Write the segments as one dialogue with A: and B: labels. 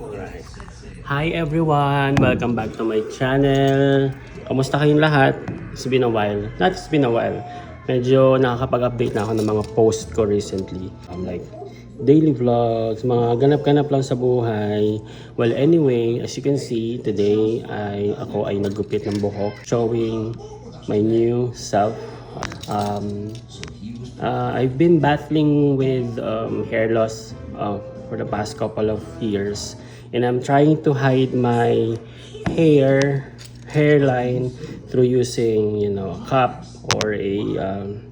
A: Hi everyone! Welcome back to my channel. Kamusta kayong lahat? It's been a while. Not it's been a while. Medyo nakakapag-update na ako ng mga post ko recently. I'm like, daily vlogs, mga ganap-ganap lang sa buhay. Well, anyway, as you can see, today ay ako ay naggupit ng buhok showing my new self. Um, uh, I've been battling with um, hair loss uh, for the past couple of years and I'm trying to hide my hair hairline through using you know a cup or a um,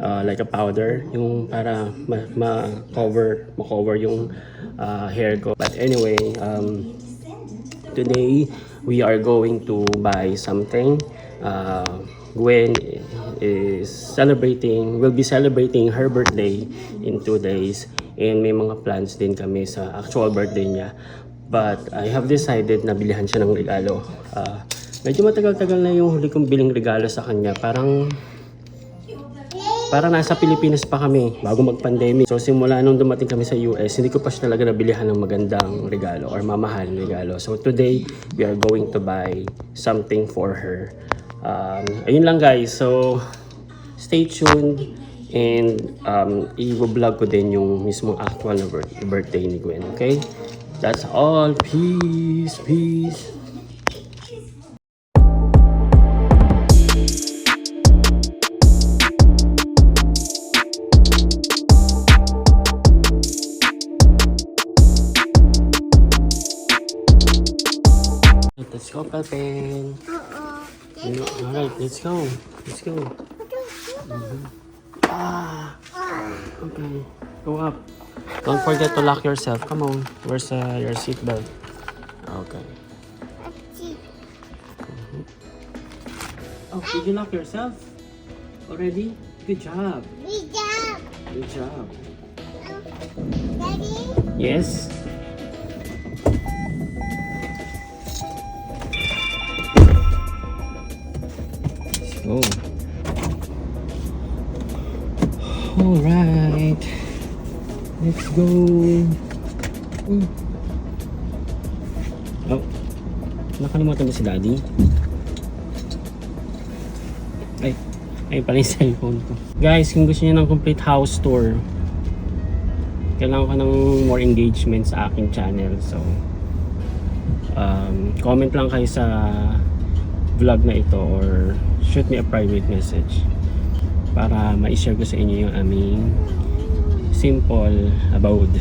A: uh, like a powder. Yung para ma- ma-cover ma-cover yung uh, hair ko. But anyway um, today we are going to buy something. Uh, Gwen is celebrating will be celebrating her birthday in two days and may mga plans din kami sa actual birthday niya but I have decided na bilihan siya ng regalo uh, medyo matagal-tagal na yung huli kong biling regalo sa kanya parang Parang nasa Pilipinas pa kami bago mag-pandemic. So simula nung dumating kami sa US, hindi ko pa siya talaga nabilihan ng magandang regalo or mamahaling regalo. So today, we are going to buy something for her. Um, ayun lang guys. So stay tuned and um, i-vlog ko din yung mismong actual na bir- birthday ni Gwen. Okay? That's all. Peace. Peace. Let's go, Pelpen. Alright, let's go. Let's go. Mhm. Ah. Okay. Go up. Don't forget to lock yourself. Come on. Where's uh, your seatbelt? Okay. Mhm. Oh, did you lock yourself? Already? Good job. Good job. Yes. Let's go. Alright. Go. Oh. Nakalimutan mo si Daddy? Ay. Ay pala yung cellphone ko. Guys, kung gusto niyo ng complete house tour, kailangan ko ng more engagement sa aking channel. So, um, comment lang kayo sa vlog na ito or shoot me a private message para ma-share ko sa inyo yung aming simple abode.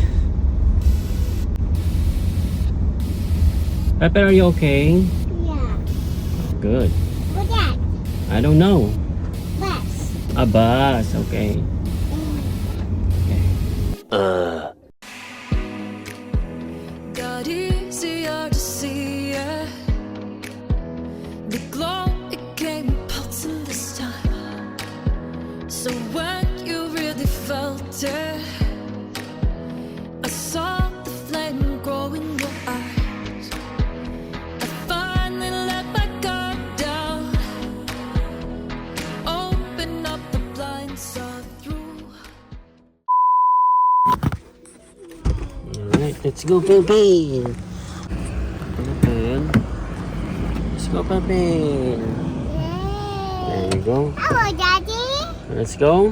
A: Pepper, are you okay? Oh, good. I don't know. A bus, okay.
B: got
A: let's go, Pepin. Pepin. Let's go, Pepin. There you go.
C: Hello, Daddy.
A: Let's go.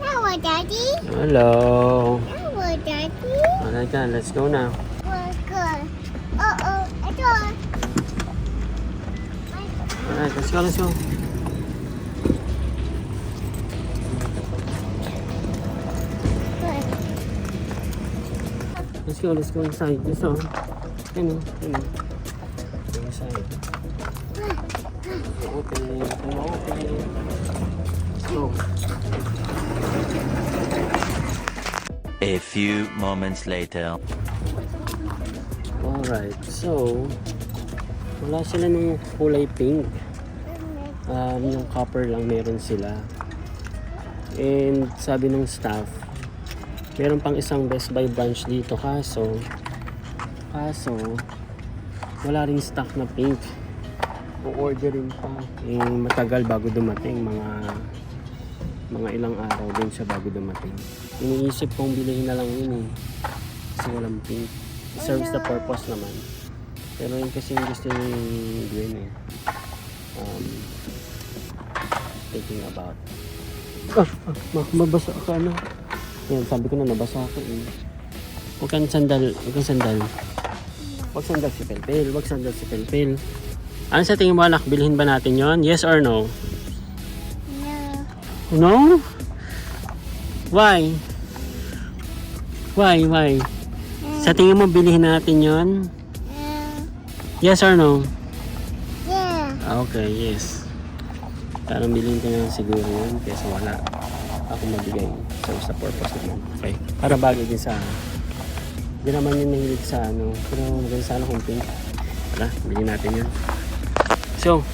C: Hello, Daddy.
A: Hello.
C: Hello, Daddy.
A: Alright, then, let's go now.
C: We're good. Uh-oh, it's on.
A: Alright, let's go, let's go. Go, let's go inside. Let's go. Come on, come on. Go inside. Open, open. Let's go.
D: A few moments later.
A: Alright, so wala sila ng kulay pink. Um, yung copper lang meron sila. And sabi ng staff, meron pang isang Best Buy branch dito kaso kaso wala ring stock na pink. O-orderin pa. Eh, matagal bago dumating mga mga ilang araw din siya bago dumating. Iniisip kong bilhin na lang yun eh. Kasi walang pink. serves the purpose naman. Pero yun kasi yung gusto ni Gwen eh. Um, thinking about. Ah, ah, ma- mabasa ka na. Yan, sabi ko na nabasa ako eh. Huwag kang sandal, huwag kang sandal. Huwag sandal si Pelpel, huwag sandal si Pelpel. Ano sa tingin mo anak, bilhin ba natin yon? Yes or no?
C: No.
A: No? Why? Why, why? Sa tingin mo bilhin natin yon?
C: No.
A: Yes or no?
C: Yeah.
A: Ah, Okay, yes. Parang bilhin ko na siguro yun kaysa wala ako mabigay. So, sa purpose naman. Okay. Para bagay din sa... Hindi naman yun mahilig sa ano. Pero maganda sana kung pink. Tara, bilhin natin yun. So,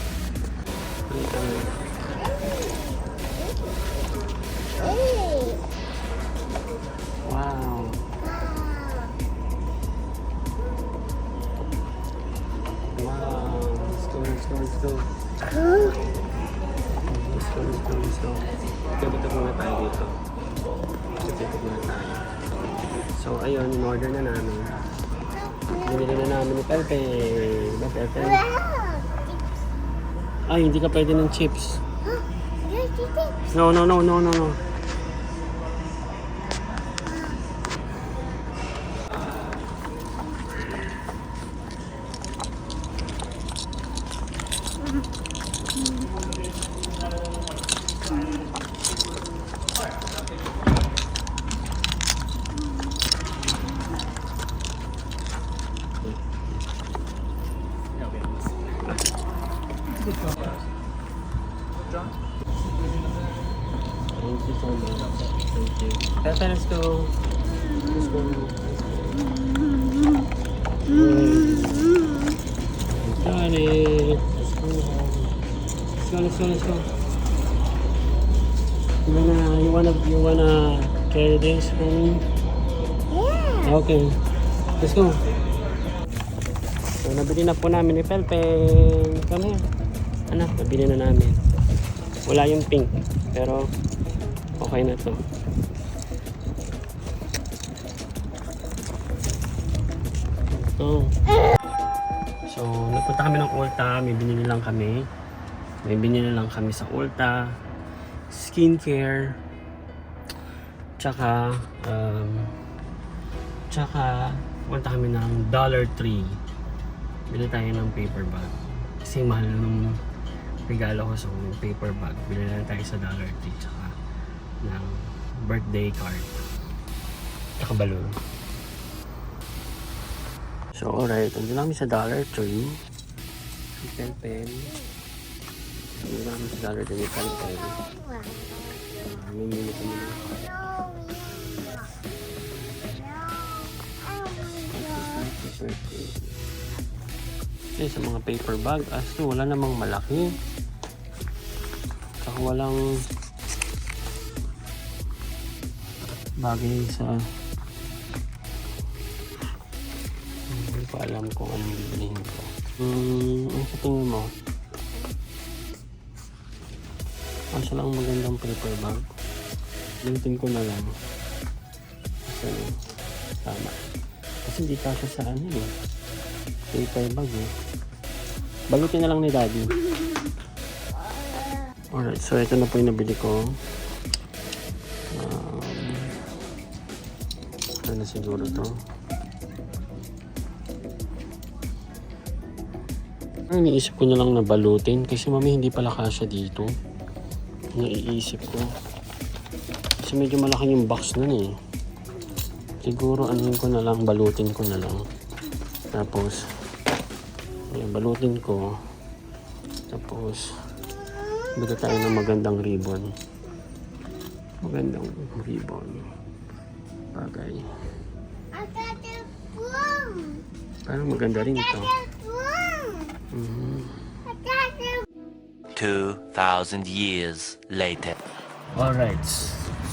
A: Binili na namin ni Pepe. Ba, Pepe? Ay, hindi ka pwede ng chips. No, no, no, no, no, no. Pepe, let's go. Let's go. Got it. Let's go. Let's go, let's go, let's go. You wanna, you wanna, you wanna carry this for me?
C: Yeah.
A: Okay. Let's go. So, nabili na po namin ni Pelpe. Come here. Anak, nabili na namin. Wala yung pink. Pero, okay na to. Ito. So, nagpunta kami ng Ulta. May binili lang kami. May binili lang kami sa Ulta. Skincare. Tsaka, um, Tsaka, punta kami ng Dollar Tree. Bili tayo ng paper bag. Kasi mahal nung regalo ko so, paper bag. Bili lang tayo sa Dollar Tree. Tsaka ng birthday card. Tsaka balloon. So, alright. Andun lang kami sa Dollar Tree. Si Pen Pen. Andun lang kami sa Dollar Tree. Pen Pen.
C: Wow.
A: Uh, Mimili kami birthday. Kasi sa mga paper bag, as to wala namang malaki. Saka walang bagay sa ko alam kung anong bibilihin ko. Hmm, ano sa tingin mo? Asa lang magandang paper bag? Gamitin ko na lang. Kasi tama. Kasi hindi kasya sa ano eh. Paper bag eh. Balutin na lang ni daddy. Alright, so ito na po yung nabili ko. Um, ano na siguro to? Ang iniisip ko na lang na balutin kasi mami hindi pala kasya dito. Naiisip ko. Kasi medyo malaki yung box nun eh. Siguro anuhin ko na lang, balutin ko na lang. Tapos, ayan, balutin ko. Tapos, bigyan tayo ng magandang ribbon. Magandang ribbon. Bagay. Parang maganda rin ito.
C: got the broom.
A: Mhm.
C: I got the
D: 2,000 years later.
A: Alright.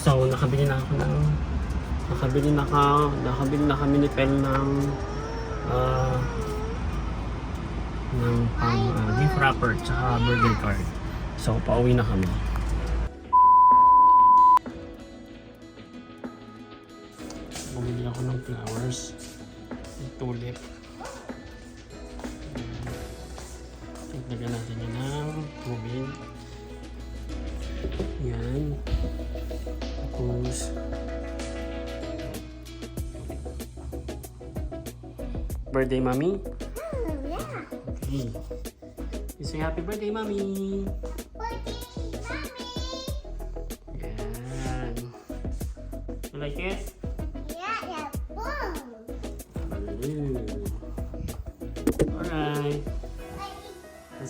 A: So, nakabili na ako ng nakabili na ka nakabili na kami ni Pel ng ah ng pang ah, gift wrapper tsaka birthday card. So, pauwi na kami. Bumili ako ng flowers. tulip. Lagyan natin yun ng tubig. Yan. Tapos, birthday, mommy?
C: Hmm, yeah.
A: Okay. You say happy birthday, mommy. Yan. You like it?
C: Yeah, yeah, boom.